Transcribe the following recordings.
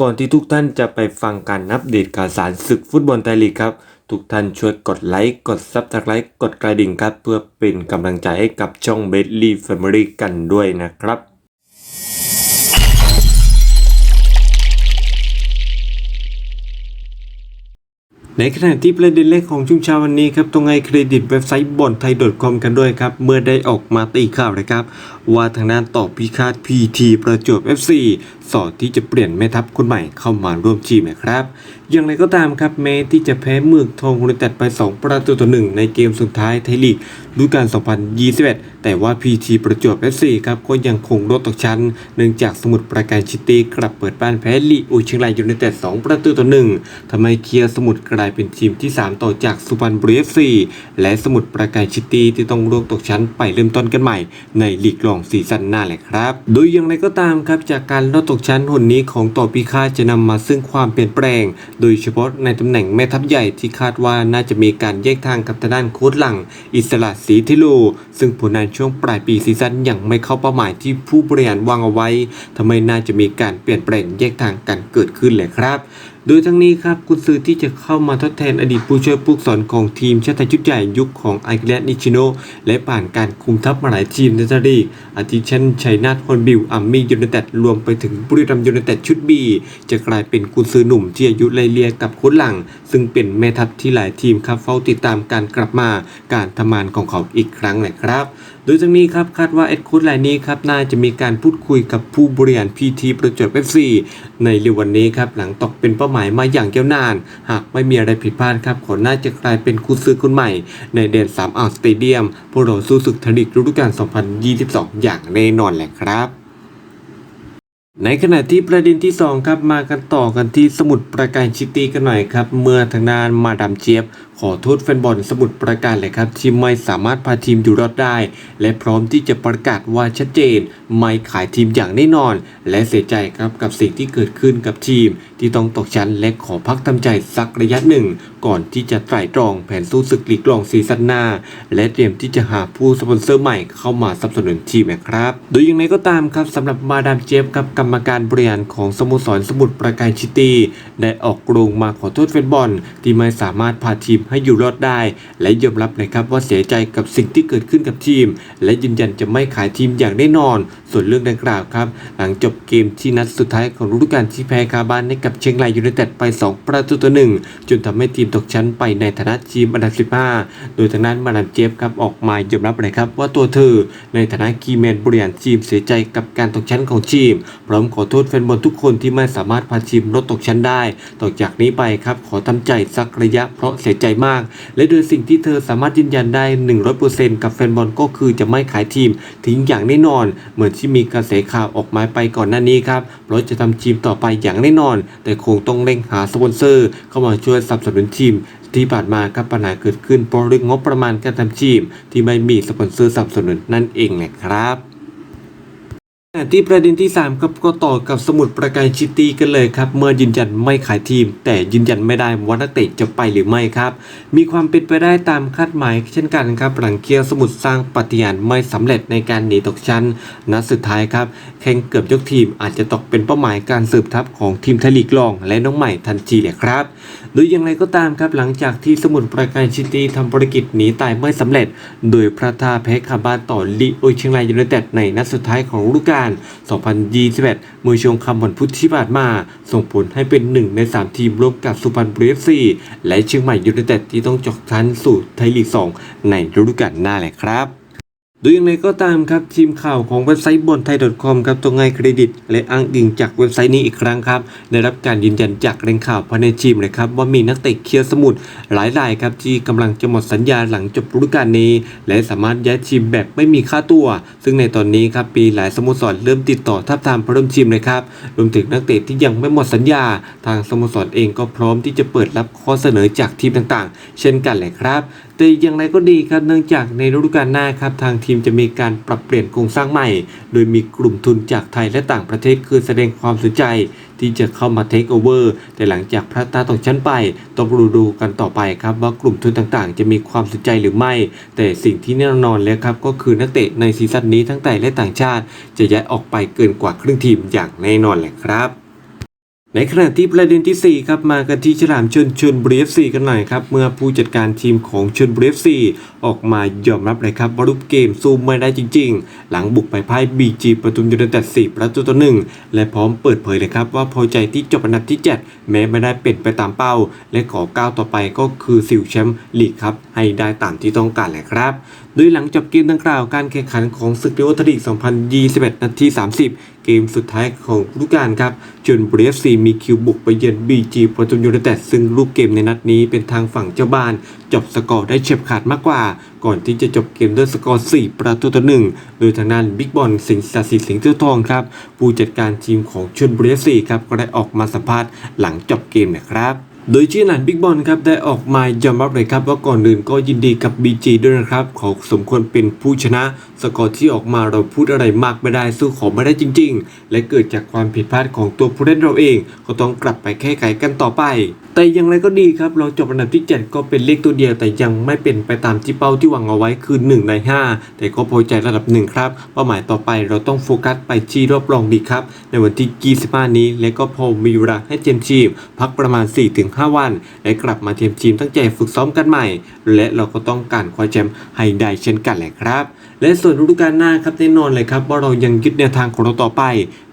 ก่อนที่ทุกท่านจะไปฟังการอัปเดตข่าวสารศึกฟุตบอลไทยลีกครับ ทุกท่านช่วยกดไลค์กดซับสไครต์กดกระดิ่งครับ เพื่อเป็นกำลังใจให้กับช่องเบสลี่แฟมิลี่กันด้วยนะครับ ในขณะที่ประเด็นแรกของช่วงเช้าวันนี้ครับต้องให้เครดิตเว็บไซต์บอลไทย .com กันด้วยครับ เมื่อได้ออกมาตีข่าวนะครับ ว่าทางด้านต่อพิฆาต PT ประจวบ FC สอดที่จะเปลี่ยนแม่ทัพคนใหม่เข้ามาร่วมทีมนะครับ อย่างไรก็ตามครับแม้ที่จะแพ้เมืองทองยูไนต็ดไป 2 ประตูต่อหนึ่งในเกมสุดท้ายไทยลีกฤดูกาล 2021 แต่ว่า PT ประจวบ FC ครับก็ยังคงลดตกชั้น เนื่องจากสมุทรปราการชิตีกลับเปิดบ้านแพ้ลีอูเชียงรายยูไนเต็ด 2 ประตูต่อหนึ่งทำให้เคียร์สมุทรกลายเป็นทีมที่ 3 ต่อจากสุพรรณบุรี FC และสมุทรปราการชิตีที่ต้องร่วงตกชั้นไปเริ่มต้นกันใหม่ในลีกรองซีซั่นหน้าแหละครับ โดยอย่างไรก็ตามครับจากการลดตกชั้นหนนี้ของต่อพิฆาตจะนำมาซึ่งความเปลี่ยนแปลง โดยเฉพาะในตำแหน่งแม่ทัพใหญ่ที่คาดว่าน่าจะมีการแยกทางกับทางด้านโค้ชหลัง อิสระศรีทิโล ซึ่งผลงานช่วงปลายปีซีซั่นยังไม่เข้าเป้าหมายที่ผู้บริหารวางเอาไว้ทำให้น่าจะมีการเปลี่ยนแปลงแยกทางกันเกิดขึ้นเลยครับโดยทั้งนี้ครับกุนซือที่จะเข้ามาทดแทนอดีตผู้ช่วยผู้สอนของทีมชาติไทยชุดใหญ่ยุคของไอเกลนิชิโนและผ่านการคุมทัพมาหลายทีมในไทยลีกอาทิเช่นชัยนาทฮอนบิลอัมมี่ยูไนเต็ดรวมไปถึงบุรีรัมย์ยูไนเต็ดชุดบีจะกลายเป็นกุนซือหนุ่มที่อายุไล่เลี่ยกับโค้ชหลัง ซึ่งเป็นแม่ทัพที่หลายทีมครับเฝ้าติดตามการกลับมาการทำงานของเขาอีกครั้งแหละครับ โดยทั้งนี้ครับคาดว่าเอ็ดคูดรายนี้ครับน่าจะมีการพูดคุยกับผู้บริหารพีทีประจวบเอฟซีในเร็ววันนี้ครับหลังตกเป็นเป้าหมายมาอย่างยวนาน หากไม่มีอะไรผิดพลาดครับขนน่าจะกลายเป็นคู่ซื้อคนใหม่ ในเดนสามอ่าวสเตเดียมผู้รอสู้ศึกทลิกฤดูกาล2022 อย่างแน่นอนแหละครับ ในขณะที่ประเด็นที่ 2 ครับมากันต่อกันที่สมุดประการชิตีกันหน่อยครับ เมื่อทางด้านมาดามเจี๊ยบ ขอโทษแฟนบอลสมุดประการเลยครับที่ไม่สามารถพาทีมอยู่รอดได้ และพร้อมที่จะประกาศว่าชัดเจน ไม่ขายทีมอย่างแน่นอน และเสียใจครับกับสิ่งที่เกิดขึ้นกับทีม ที่ต้องตกชั้นและขอพักทำใจสักระยะหนึ่ง ก่อนที่จะไตร่ตรองแผนสู้ศึกลีกรองซีซั่นหน้า และเตรียมที่จะหาผู้สปอนเซอร์ใหม่เข้ามาสนับสนุนทีมครับ โดยอย่างไรก็ตามครับสำหรับมาดามเจฟกับกรรมการบริหารของสโมสรสมุทรปราการชิตี้ได้ออกโรงมาขอโทษแฟนบอล ที่ไม่สามารถพาทีมให้อยู่รอดได้ และยอมรับนะครับว่าเสียใจกับสิ่งที่เกิดขึ้นกับทีม และยืนยันจะไม่ขายทีมอย่างแน่นอน ส่วนเรื่องดังกล่าวครับ หลังจบเกมที่นัดสุดท้ายของฤดูกาลที่แพ้คาบ้านให้กับเชียงรายยูไนเต็ดไป 2 ประตูต่อหนึ่งจนทำให้ทีมตกชั้นไปในฐานะทีมอันดับ 15 โดยทางด้นมาดามเจฟครับออกมายอมรับเลยครับว่าตัวเธอในฐานะคีแมนบริหารทีมเสียใจกับการตกชั้นของทีม พร้อมขอโทษแฟนบอลทุกคนที่ไม่สามารถพาทีมลดตกชั้นได้ ต่อจากนี้ไปครับขอทำใจสักระยะเพราะเสียใจมาก และโดยสิ่งที่เธอสามารถยืนยันได้ 100%กับแฟนบอลก็คือจะไม่ขายทีมทิ้งอย่างแน่นอน เหมือนที่มีกระแสข่าวออกมาไปก่อนหน้านี้ครับเพราะจะทำทีมต่อไปอย่างแน่นอน แต่คงต้องเร่งหาสปอนเซอร์ เข้ามาช่วยสนับสนุนทีม ที่ผ่านมาครับปัญหาเกิดขึ้นเพราะเรื่องงบประมาณการทำทีม ที่ไม่มีสปอนเซอร์สนับสนุนนั่นเองแหละครับ ที่ประเด็นที่3ครับก็ต่อกับสมุดประการชิตี้กันเลยครับ เมื่อยืนยันไม่ขายทีม แต่ยืนยันไม่ได้ว่านักเตะจะไปหรือไม่ครับ มีความเป็นไปได้ตามคาดหมาย เช่นกันครับ หลังเคียวสมุดสร้างปฏิญาณไม่สำเร็จในการหนีตกชั้นนัดสุดท้ายครับแข่งเกือบยกทีมอาจจะตกเป็นเป้าหมายการสืบทัพของทีมไทยลีกรอง และน้องใหม่ทันทีเลยครับโดยอย่างไรก็ตามครับหลังจากที่สมุทรปราการชิตี้ทำภารกิจหนีตายไม่สำเร็จ โดยพระทาแพ้คาบ้านต่อลีโอเชียงรายยูไนเต็ดในนัดสุดท้ายของฤดูกาล2021เมื่อช่วงคำวันพุธที่ผ่านมา ส่งผลให้เป็นหนึ่งใน 3 ทีมร่วมกับสุพรรณบุรีเอฟซีและเชียงใหม่ยูไนเต็ดที่ต้องจกชั้นสู่ไทยลีก 2 ในฤดูกาลหน้าแหละครับ โดยอย่างไรก็ตามครับทีมข่าวของเว็บไซต์บนไทย .com ครับต้องให้เครดิต และอ้างอิงจากเว็บไซต์นี้อีกครั้งครับได้รับการยืนยันจากแหล่งข่าวภายในทีมเลยครับว่ามีนักเตะเคียร์สมุทรหลายรายครับที่กำลังจะหมดสัญญาหลังจบฤดูกาลนี้ และสามารถย้ายทีมแบบไม่มีค่าตัว ซึ่งในตอนนี้ครับปีหลายสโมสรเริ่มติดต่อทับทามเพิ่มทีมเลยครับรวมถึงนักเตะที่ยังไม่หมดสัญญา ทางสโมสรเองก็พร้อมที่จะเปิดรับข้อเสนอจากทีมต่างๆ เช่นกันเลยครับ แต่อย่างไรก็ดีครับเนื่องจากในฤดูกาลหน้าครับทางทีมจะมีการปรับเปลี่ยนโครงสร้างใหม่ โดยมีกลุ่มทุนจากไทยและต่างประเทศคือแสดงความสนใจ ที่จะเข้ามาเทคโอเวอร์แต่หลังจากพระตาตกชั้นไป ต้องดูดูกันต่อไปครับว่ากลุ่มทุนต่างๆ จะมีความสนใจหรือไม่ แต่สิ่งที่แน่นอนแล้วครับก็คือนักเตะในซีซั่นนี้ทั้งไทยและต่างชาติ จะย้ายออกไปเกินกว่าครึ่งทีมอย่างแน่นอนแหละครับ ในขณะที่ประเด็นที่ 4 ครับ มากันที่ฉลามชนชนบรีฟซีกันหน่อยครับ เมื่อผู้จัดการทีมของชนบรีฟซีออกมายอมรับเลยครับว่ารูปเกมสู้ไม่ได้จริง ๆ หลังบุกไปพ่ายบีจีประตูยูไนเต็ด4ประตูต่อหนึ่งและพร้อมเปิดเผยเลยครับว่าพอใจที่จบอันดับที่ 7 แม้ไม่ได้เป็นไปตามเป้า และขอก้าวต่อไปก็คือซิลแชมป์ลีกครับให้ได้ตามที่ต้องการแหละครับ โดยหลังจบเกมดังกล่าวการแข่งขันของศึกเดโอทลีก 2021 นาที 30 เกมสุดท้ายของฤดูกาลครับจนบรฟซีมีคิวบุกไปเยือนบีจีโปรตุยูไนเต็ดซึ่งลูกเกมในนัดนี้เป็นทางฝั่งเจ้าบ้านจบสกอร์ได้เฉียบขาดมากกว่า ก่อนที่จะจบเกมด้วยสกอร์ 4 ประตูต่อหนึ่งโดยทางด้านบิ๊กบอลสิงห์ศักดิ์สิทธิ์สิงห์เจ้าทองครับผู้จัดการทีมของชนบุรีเอฟซีครับก็ได้ออกมาสัมภาษณ์หลังจบเกมนะครับ โดยชื่อหลานบิ๊กบอลครับได้ออกมายอมรับเลยครับว่าก่อนอื่นก็ยินดีกับ BG ด้วยนะครับ ขอสมควรเป็นผู้ชนะ สกอร์ที่ออกมาเราพูดอะไรมากไม่ได้สู้ขอไม่ได้จริง ๆ และเกิดจากความผิดพลาดของตัวผู้เล่นเราเอง ก็ต้องกลับไปแก้ไขกันต่อไป แต่อย่างไรก็ดีครับ เราจบอันดับที่ 7 ก็เป็นเลขตัวเดียว แต่ยังไม่เป็นไปตามที่เป้าที่หวังเอาไว้คือ 1 ใน 5 แต่ก็พอใจระดับหนึ่งครับ เป้าหมายต่อไปเราต้องโฟกัสไปที่รอบรองดีครับ ในวันที่ 25 นี้ และก็พอมีเวลาให้เตรีมทีม พักประมาณ 4-5 วัน และกลับมาเตรีมทีมตั้งใจฝึกซ้อมกันใหม่ และเราก็ต้องการคว้าแชมป์ให้ได้เช่นกันแหละครับ และส่วนฤดูกาลหน้าครับแน่นอนเลยครับว่าเรายังยึดแนวทางของเราต่อไป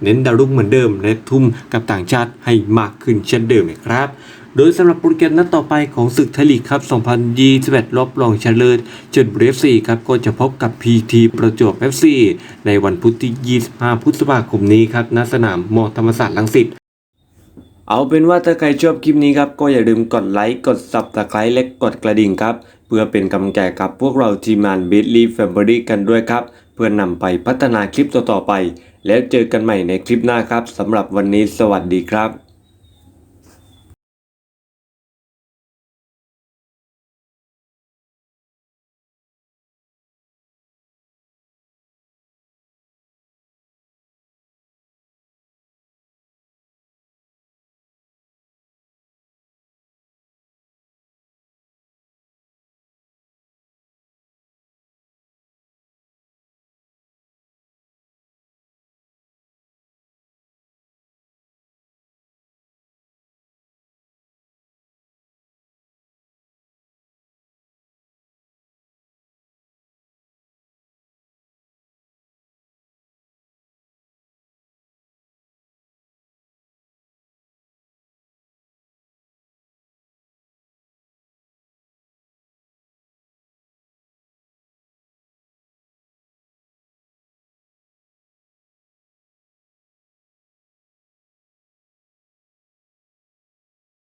เน้นดาวรุ่งเหมือนเดิม และทุ่มกับต่างชาติให้มากขึ้นเช่นเดิมนะครับ โดยสำหรับโปรแกรมนัดต่อไปของศึกไทยลีกครับ 2021รอบรองชนะเลิศจนบรีเอฟซีครับ ก็จะพบกับ PT ประจวบ FC ในวันพุธที่ 25 พฤษภาคมนี้ครับณสนามมอธรรมศาสตร์ลังสิตเอาเป็นว่าถ้าใครชอบคลิปนี้ครับ ก็อย่าลืมกดไลค์ กด Subscribe และกดกระดิ่งครับ เพื่อเป็นกำลังใจกับพวกเราทีมงาน b i t l y Family กันด้วยครับ เพื่อนำไปพัฒนาคลิปต่อๆไป แล้วเจอกันใหม่ในคลิปหน้าครับสำหรับวันนี้สวัสดีครับ